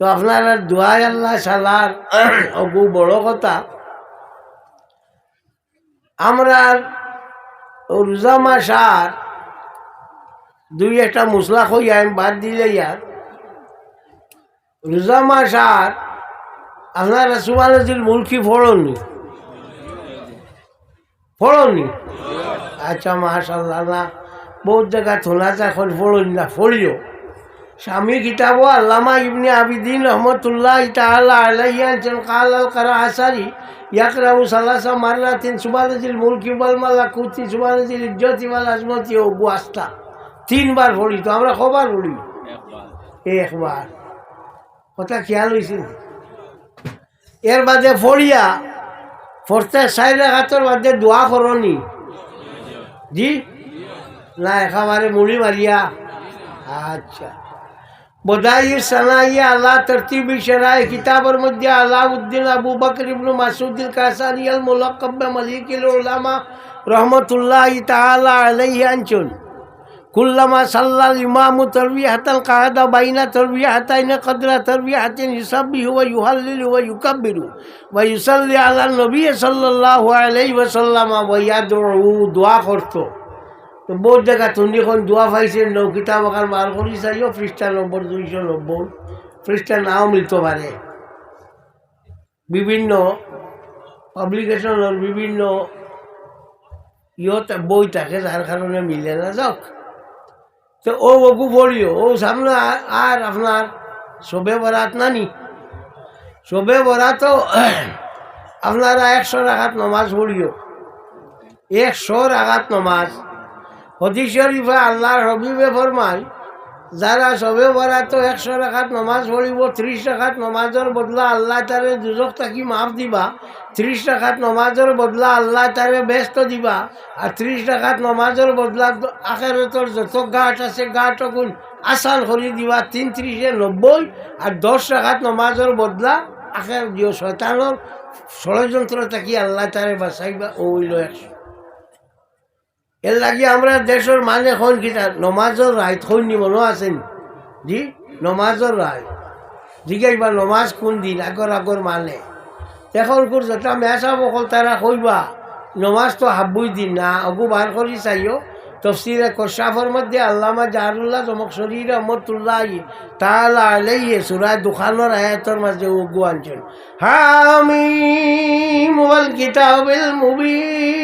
তো আপনার দোয়াই আল্লাহ সালার অগু বড় কথা। আমরা রোজা মাস আর দুই একটা মশলা খই, আমি বাদ দিলে ইয়ার রোজা মাস আর আপনার সুবানজির মুলকি ফড়ননি ফড়ননি আচ্ছা মাশাল্লাহ না, বহুত জায়গা এখন ফড়নি না, ফড়িও। স্বামী কিতাব আল্লামা ইবনে আবিদিন রহমতুল্লাহ তাআলা আলাইহি আনছেন কাল আল কারা আসারি ইয়াকরাউ সালাসা মাররাতিন সুবহানাজিল মুলকি ওয়াল মালাকুতি সুবহানাজিল ইজ্জতি ওয়াল আজমতি ও গুয়াস্তা তিনবার পড়ি তো, আমরা কবার পড়ি? একবার। কথা খেয়াল হয়েছে এর বাদে ফড়িয়া ফরতে সাই রাখাতর বাদে দোয়া করনি। জি? না, একেবারে মুড়ি মারিয়া। আচ্ছা। বদাইর সানাইয়া আল্লাহ তরতিবি শরায় কিতাবের মধ্যে Alauddin Abu Bakr Ibnu Masuddin Kasani আল মুলাক্কাব মালিকুল উলামা রহমতুল্লাহ তাআলা আলাইহি আনচুন কুল্লামা সাল্লাল ইমামু তরবিয়াতাল কাদা বাইনা তরবিয়াতাইন কদরা তরবিয়াতিন ইউসাব্বিহু ওয়া ইউহাল্লিলু ওয়া ইউকাব্বিরু ওয়া ইউসাল্লি আলা নবী সাল্লাল্লাহু আলাইহি ওয়া সাল্লাম ওয়া ইয়াদউ দোয়া করতো তো বহুত জায়গা তুমি এখন দোয়া পাইছে নৌ কিতাব আকার বার করি চাইও পৃষ্ঠা নম্বর দুইশো নব্বই। পৃষ্ঠা নাও মিলতে পারে। বিভিন্ন পাবলিকেশনের বিভিন্ন ইয়ত বই থাকে যার কারণে মিলে না যাক তো ও বকু পড়িও ও সামনে আর আপনার শোবে বরাত নানি। শোবে বরাত আপনারা একশো রাখাত নমাজ পড়িও একশো রাখাত নমাজ। হদিস শরীফে আল্লাহর হবিবে ফরমাই যারা সবে বরাত একশো রাখাত নমাজ পড়িব, ত্রিশ রাখাত নমাজের বদলা আল্লাহ তারে দুজক থাকি মাফ দিবা, ত্রিশ রাখাত নমাজের বদলা আল্লাহ তারে ব্যস্ত দিবা, আর ত্রিশ রাখাত নমাজের বদলা আখেরতর যত গাঁট আছে গাঁট গুণ আসান করে দিবা, তিন ত্রিশে নব্বই, আর দশ রাখাত নমাজের বদলা আখের দিও শয়তানোর ষড়যন্ত্র থাকি আল্লাহ তারে বাঁচাইবা ওইল একশো। এর লাগি আমরা দেশের মানে হন কিতা নমাজর রায় থন নি মনে আছেন? জি? নমাজর রায় জিজ্ঞাসা নমাজ কোন দিন? আগর আগর মানে। এখন কোর যেটা মেসা বকল তারা কইবা নমাজ তো হাব্বই দিন না। অগু বার করি চাইও। তফসিরে কশাফর মধ্যে আল্লামা জাহারুল্লাহ জমক শরীর রহমতুল্লাহ তাহলে আলাইয়ে সুরায় দোকানের আয়াতর মাঝে উগু আনছেন। হামিম ওয়াল কিতাবিল মুবিন।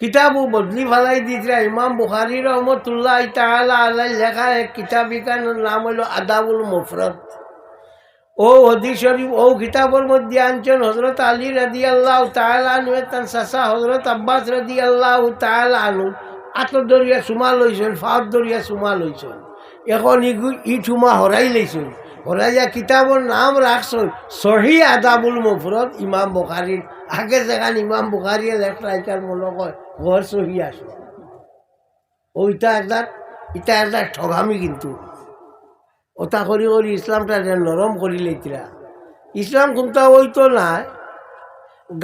কিতাবও বদলি ফেলাই দিছে ইমাম বুখারি রহমতুল্লাহ তাআলা আলাই লেখা এক কিতাবিকার নাম হইল আদাবুল মুফরত ও হদি শরীফ, ও কিতাবর মধ্যে আনছেন হজরত আলী রাদি আল্লাহ তাআলা আনু তান সাসা হজরত আব্বাস রাদি আল্লাহ তাআলা আনু আতর দরিয়া সুমা লইছেন ফাঁত দরিয়া সুমা লইছেন এখন ইগু ই ঠুমা হরাই লইছেন হরাইয়া কিতাবর নাম রাখছেন সহি আদাবুল মুফরত ইমাম বুখারির আগে যেখান ইমাম বুখারিয়ে লেখা এটার মনে কয় ঘর সহি আসে ওইটা একটা এটা একটা ঠগামি কিন্তু। ওটা করি করি ইসলামটা নরম করি লেতিরা ইসলাম কোনটা ওই তো নাই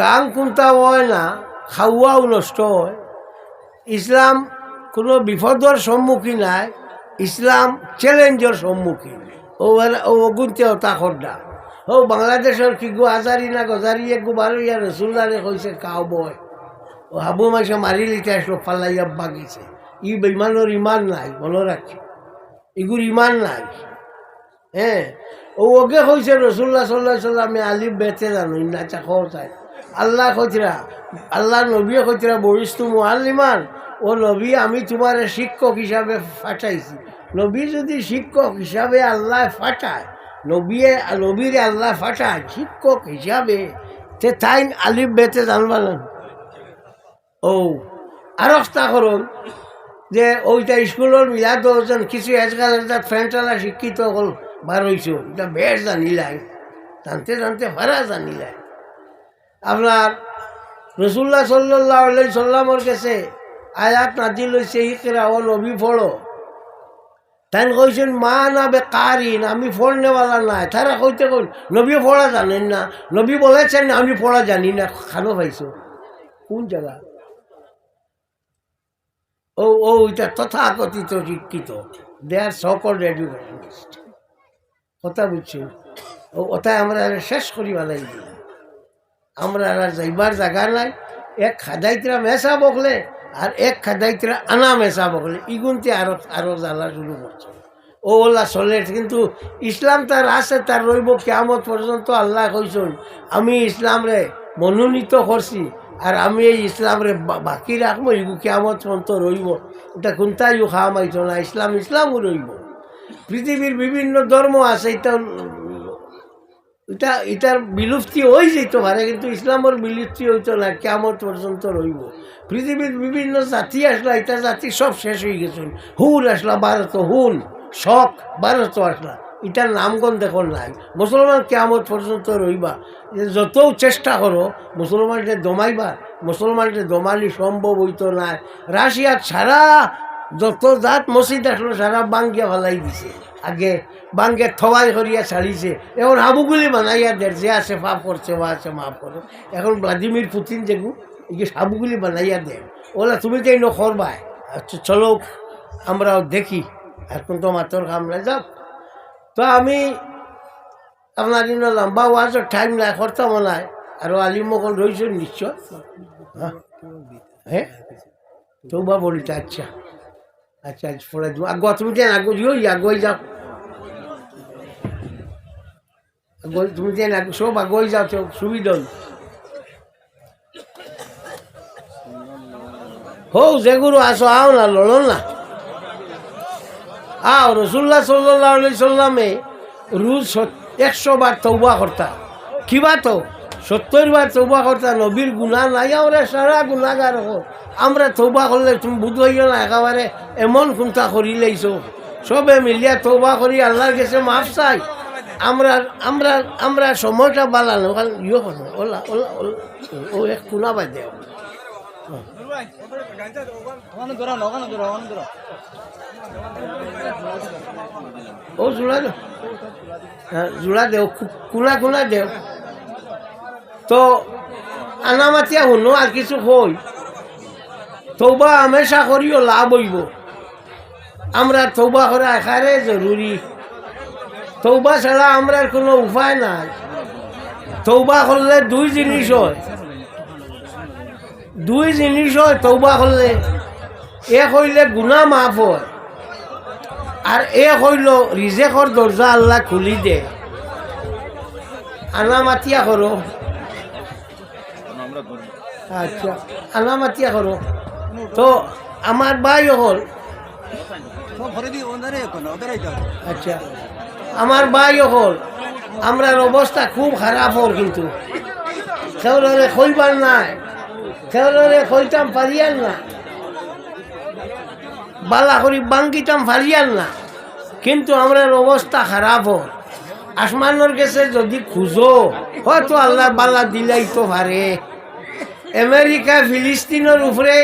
গান কোনটা হয় না, খাওয়াও নষ্ট হয়। ইসলাম কোনো বিপদর সম্মুখীন নাই, ইসলাম চ্যালেঞ্জের সম্মুখীন ও ও অগুনতে ওটা খর্দা ও বাংলাদেশের কি গো আজারি না গজারি এক গো বারো ইয়া রসুল্লারে কইছে কাও বয়। হাবু মাইসে মারি লিতে আসলো ফাল্লাইয়া বাগিছে। ই বেমানোর ইমান নাই মনে রাখি ইগুর ইমান নাই। হ্যাঁ ও ওকে কইছে রসুল্লাহ সাল্লাহ সাল্লামে আলিফ বেতে জানো না চাকর চাই। আল্লাহ কইতরা আল্লাহ নবীয়ে কইতরা বরিস্তু মুআল্লিমান, ও নবী আমি তোমার শিক্ষক হিসাবে ফাটাইছি। নবী যদি শিক্ষক হিসাবে আল্লাহ ফাটায়, নবীয়ে নবীরে আল্লাহ ফাটায়, শিক্ষক হিসাবে তে তাই আলিফ বেতে জানবা না ও আর তা করুন যে ওইটা স্কুলের মিলাদ ওজন কিছু আজকাল ফ্রেন্ডরা শিক্ষিত হল বার হয়েছ এটা বেশ জানিলাই, জানতে জানতে ভাড়া জানিলাই। আপনার রসুল্লাহ সাল্লাহ সাল্লামর কাছে আয়াত নাজিল হয়েছে ইকরা ও নবী ফড়ো তাই কইছেন মা না বে কারিন আমি ফোন নেওয়ালা নাই। তারা কইতে কই নবী পড়া জানেন না, নবী বলেছেন আমি পড়া জানি না খানো পাইছো। কোন জায়গা ও ও, এটা তথাকথিত শিক্ষিত। দে আর সকল এডুকেশনিস্ট কথা বুঝছি? ও, ওটাই আমরা শেষ করি বানাই দিলাম আমরা আর যাইবার জায়গা নাই। এক খাদাইতরা মেসা বকলে আর এক খাদাইতরা আনা মেসা বকলে। ইগুনতে আরও আরও জ্বালা শুরু করছে। ও, ওলা চলে কিন্তু ইসলাম তার আছে, তার রইব। কেমত পর্যন্ত আল্লাহ কইসন, আমি ইসলামরে মনোনীত করছি আর আমি এই ইসলামরে বাকি রাখব এগু কেমত পর্যন্ত রইব। এটা কোনটাইও খাওয়া মাইতো না, ইসলাম ইসলামও রইব। পৃথিবীর বিভিন্ন ধর্ম আছে, এটা এটা এটার বিলুপ্তি হয়ে যেত পারে, কিন্তু ইসলামের বিলুপ্তি হইতো না কেমন পর্যন্ত রইব। পৃথিবীর বিভিন্ন জাতি আসলা, এটা জাতি সব শেষ হয়ে গেছেন হুন আসলা ভারত হুন, শখ ভারত আসলা। এটার নামগণ দেখুন নাই। মুসলমান কেমন পর্যন্ত রইবা। যত চেষ্টা করো, মুসলমানকে দমাইবা, মুসলমানকে দমালি সম্ভব হইতো না রাশিয়ার সারা যত জাত মসজিদ আসলো, সারা বাঙ্গিয়া ফেলাই দিছে। আগে বাঙ্গে থবাই করিয়া ছাড়িছে। এখন হাবুগুলি বানাইয়া দেয়, যে আছে পাপ করছে বা আছে মাফ করো। এখন ভ্লাদিমির পুতিন যেগু, এই যে হাবুগুলি বানাইয়া দেয়। ওলা তুমি তাই নকরবাই আচ্ছা চলো, আমরাও দেখি। কোন তো মাতর কামড়ে যাও। তো আমি আপনার দিন লম্বা ওয়াজের টাইম নাই করতাম নাই। আর আলিমকল রয়েছে নিশ্চয়। হ্যাঁ? হ্যাঁ তৌবা বলিতে আচ্ছা। আচ্ছা আচ্ছা পড়ে দেবো। আগুয়া তুমি যেন আগু দিও আগুয়াই যাও। তুমি যেন আগু, সব আগুয়াই যাও, তো সুবিধা হল। হো যেগুলো আসো, আও না, লড়ো না। আও রসুল্লাহ সাল্লাহ সাল্লামে রুজ একশো বার তৌবা করতা। কিবা তো? সত্তর বার তৌবা করতা, নবীর গুণা নাই, আমরা সারা গুণাগার হো আমরা তৌবা করলে তুমি বুধ হইও না, একেবারে এমন খুন্তা করি লাইছো। সবে মিলিয়া তৌবা করি, আল্লাহর কাছে মাফ চাই। আমরা আমরা আমরা সময়টা বালানো ইয়ে ওলা ওলা ও এক কোনা বাই দেও। ও জোড়া দেও হ্যাঁ জোড়া দেও কু- কোনা কোনা দেও তো, আনামাতিয়া শুনো, আর কিছু কই। তৌবা হামেশা করিও লাভ হইব। আমরা তৌবা করা এখানে জরুরি তৌবা ছাড়া আমরা কোনো উপায় নাই। তৌবা করলে দুই জিনিস হয়। দুই জিনিস হয় তৌবা করলে। এক হইলে গুণা মাফ হয়, আর এক হইল রিজেকর দরজা আল্লাহ খুলি দে। আনা মাতিয়া করো। আচ্ছা আনা মাতিয়া করো। তো আমার ভাই হল আচ্ছা আমার ভাই হল আমরার অবস্থা খুব খারাপ হল কিন্তু। সেওরে খইবার নাই। সেওরে খইতাম পারিয়ার না। বালা করি বাঙ্গিতাম পারিয়ার না। কিন্তু আমরার অবস্থা খারাপ হল আসমানের কাছে যদি খুঁজো, হয়তো আল্লাহ বালা দিলাই তো পারে। আমেরিকা, ফিলিস্তিনের উপরে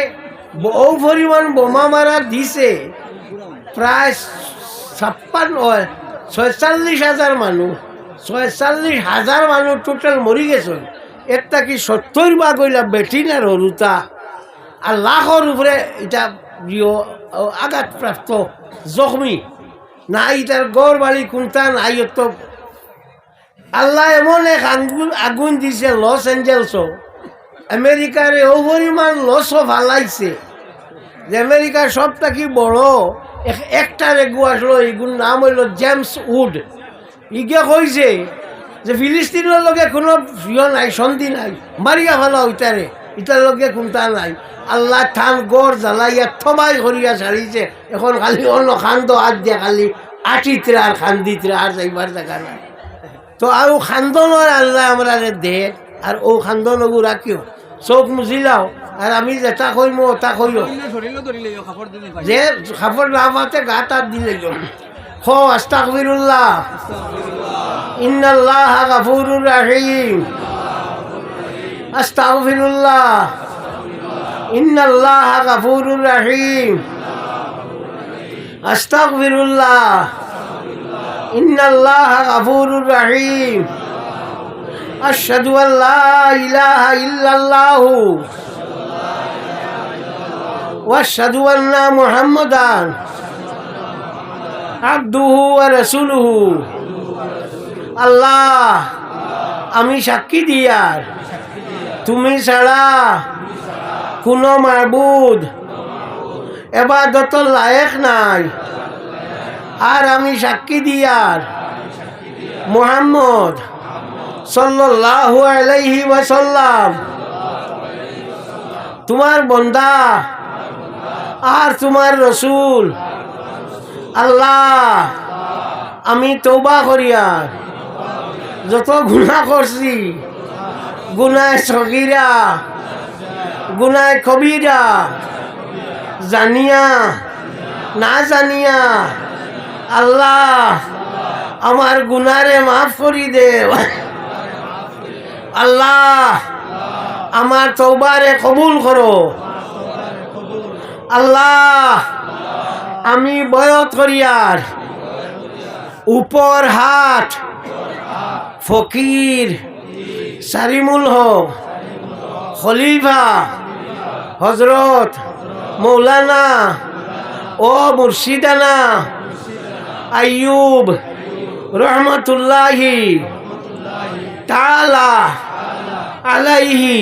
বহু পরিমাণ বোমা মারা দিছে। প্রায় ছাপ্পান্ন, ছয়চল্লিশ হাজার মানুষ, ছয়চল্লিশ হাজার মানুষ টোটাল মরি গেছে। একটা কি সত্তর বা গইলা বেটিন আর হরুতা আর লাখর উপরে এটা আঘাতপ্রাপ্ত জখমি। না ইটার গড় বাড়ি কোনটা? নাই তো আল্লাহ এমন এক আঙ্গুল আগুন দিছে, লস এঞ্জেলসও। আমেরিকার ও পরিমাণ লসও ফালাইছে। যে আমেরিকার সবটা কি বড়? এক- একটা রেগু আসলো এগুর নাম হইল জেমস উড। ইগে কইছে যে ফিলিস্তিনের লগে কোনো ইয়ে নাই সন্ধি নাই মারিয়া ফেলা ওইটারে ইটার লগে কোনটা নাই। আল্লাহ থান গড় জ্বালাইয়া থবাই করিয়া ছাড়িছে এখন খালি অন্য খান্দ আজ দিয়ে খালি আটিতরে আর খান্দিতরে আর যাইবার দেখা নাই। তো আৰু খান্দনৰ আল্লাহ আমরা দে আর ও খান্দন খান্দনগু রাখিও চোখ মুচিলাও আর আমি যেটা কইম ওটা কইও যে খাপড় না পাতে গা তাত দিলে। خو استغفر الله ان الله غفور رحيم. استغفر الله ان الله غفور رحيم. استغفر الله ان الله غفور رحيم. أشهد أن لا إله إلا الله. وأشهد أن محمدا আল্লাহ, আমি সাক্ষী দিয়ার তুমি ছাড়া কোনো মাবুদ, এবাদত লায়েক নাই। আর আমি সাক্ষী দিয়ার মোহাম্মদ ওয়াসাল্লাম। তোমার বন্দা আর তোমার রসুল আল্লাহ, আমি তৌবা করিয়ার যত গুণা করছি গুনায় সগিরা গুনায় কবিরা, জানিয়া, না জানিয়া, আল্লাহ, আমার গুনারে মাফ করি দে। আল্লাহ, আমার তৌবারে কবুল করো। আল্লাহ আমি বয়ত করিয়ার উপর হাট, ফকির, সারিমুল হক, খলিফা, হজরত, মৌলানা, ও মুর্শিদানা, আইয়ুব, রহমতুল্লাহি তালা আলাইহি,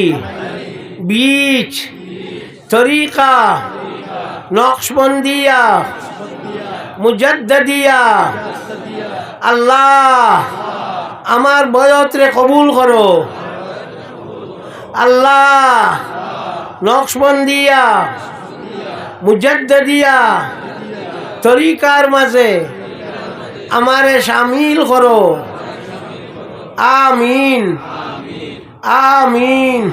বীজ, তরিকা নকশবন্দিয়া মুজদ্দিয়া আল্লাহ, আমার বয়ত্রে কবুল করো। আল্লাহ, নকশবন্দিয়া মুজদ্দিয়া তরিকার মাঝে আমারে সামিল করো। আমিন। আমিন।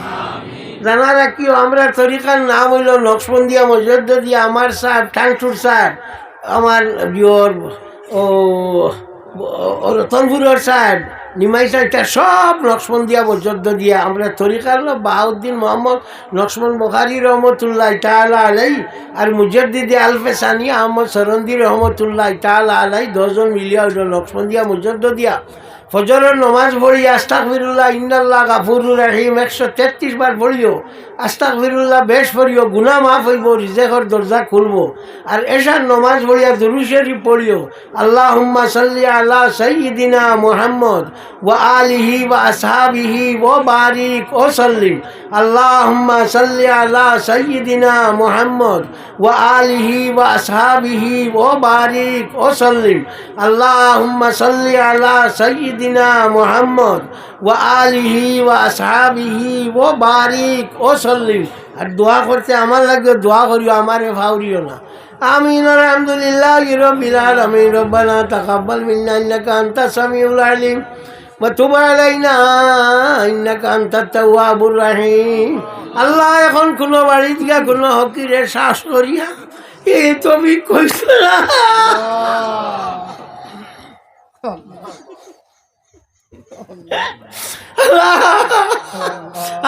জানা রাখিও, আমরা তরিকার নাম হইল নকশবন্দিয়া মজদ্দিয়া আমার স্যার ঠাংসুর স্যার, আমার বিয়র ও রতনপুরের স্যার, নিমাই সাইটা সব নকশবন্দিয়া মজদ্দ দিয়া আমরা তরিকার বাহাউদ্দিন মোহাম্মদ নকশমন বখারি রহমতুল্লাহ তালা আলাই, আর মুজদ্দিদি আলফে সানি আহমদ সরন্দি রহমতুল্লাহ তালা আলাই, দশজন মিলিয়া হইল নকশবন্দিয়া মজদ্দ দিয়া ফজরের নমাজ পড়ি আস্তাক ফিরুল্লাহ ইন্দাল্লাহ গাফুরুর রাহিম, একশো তেত্রিশ বার পড়িও। আস্তাক ফিরুল্লাহ বেশ পড়িও গুনা মাফ হইব রিজেকর দরজা খুলবো। আর এসার নমাজ পড়িয়া দুরুশেরি পড়িও। আল্লাহ হুম্মা সাল্লি আল্লাহ সঈদিনা মোহাম্মদ ও আলিহি ও আসহাবিহি ও বারিক ও সাল্লিম। আল্লাহ হুম্মা সাল্লি আল্লাহ সঈদিনা মোহাম্মদ ও আলিহি ও আসহাবিহি ও বারিক ও সাল্লিম। আল্লাহ হুম্মা সাল্লি আল্লাহ সঈদিনা মোহাম্মদ ও আলিহি ও আসহাবিহি ও বারিক ও সাল্লিম আর দোয়া করতে আমার লাগবে দোয়া করিও আমারে ফাউরিও না আমিন আলহামদুলিল্লাহ রবিল আলমিন রব্বানা তাকাব্বাল মিন্না ইন্নাকা আনতা সামিউল আলিম وتب علينا إنك أنت التواب الرحيم আল্লাহ এখন কোনো বাড়ি থেকে কোনো হকিরে শ্বাস করিয়া এই তুমি কইস না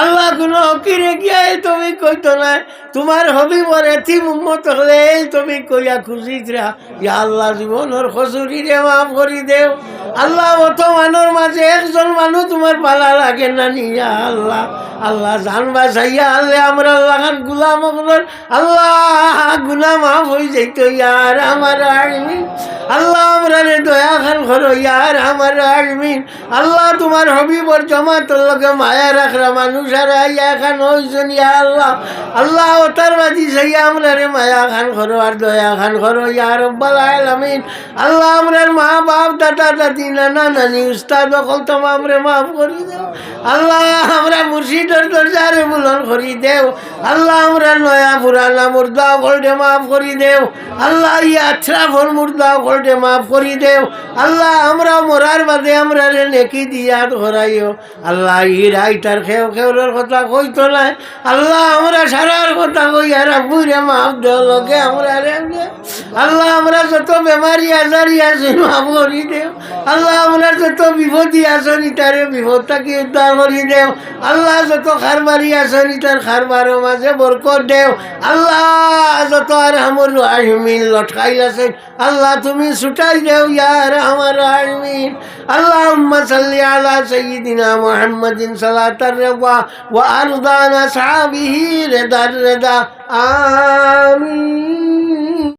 আল্লাহ। কোনো হকিরে গিয়া তুমি কইতো না, তোমার হবি বরে থিম উম্মত হলে তুমি কইয়া খুশি ইয়া আল্লাহ জীবনের খসুরি রে, মাফ করি দেও। আল্লাহ অত মানুষ মাঝে একজন মানুষ তোমার পালা লাগে না নিয়া আল্লাহ। আল্লাহ জানবা চাইয়া আল্লাহ আমরা লাগান গুলাম আল্লাহ গুনা মাফ হয়ে যাইতো, ইয়ার আমার আর্মি আল্লাহ আমরা দয়া খান করো, ইয়ার আমার আর্মিন আল্লাহ তোমার হবিবর জমা তোর লগে মায়া রাখরা মানুষ, আর ইয়া খান হইছেন, ইয়া আল্লাহ। আল্লাহ ওটার বাজি সাইয়া আমরা রে মায়া খান করো, আর দয়া খান করো, ইয়া রব্বাল আলামিন। আল্লাহ আমরার মা বাপ, দাদা, দাদি, নানা, নানি, উস্তাদ, অকল তোমাম রে মাফ করি দেও। আল্লাহ, আমরা মুর্শিদর দরজারে বুলন করি দেও। আল্লাহ আমরা নয়া পুরানা মুর্দা অকলটে মাফ করি দেও। আল্লাহ ইয়া আছরাফর মুর্দা অকলটে মাফ করি দেও। আল্লাহ আমরা মরার বাদে আমরা রে নেকি দিয়া ধরাইও। আল্লাহ ই রাইটার খেও খেওরের কথা কইতো নাই। আল্লাহ আমরা সারার কথা কই আর বুড়ে মাফ দেও আমরা রে আল্লাহ আমরা যত বেমারি আজারি আছে মাফ করি দেও। আল্লাহ আমরা যত বিপদী আছো নিতারে বিপদটাকে উদ্ধার করি দেও। আল্লাহ যত খারবারি আছেন তার খারবারের মাঝে বরকত দেও। আল্লাহ যত আর আমার রাহিমিন লটকাইল আছেন আল্লাহ তুমি ছুটাই দেও ইয়ার আমার রাহিমিন। আল্লাহ সাল্লি আলা সৈয়দিনা মুহাম্মাদিন সালাতার রেবা ওয়া আরদানা সাহাবিহি রেদার রেদা। আমিন।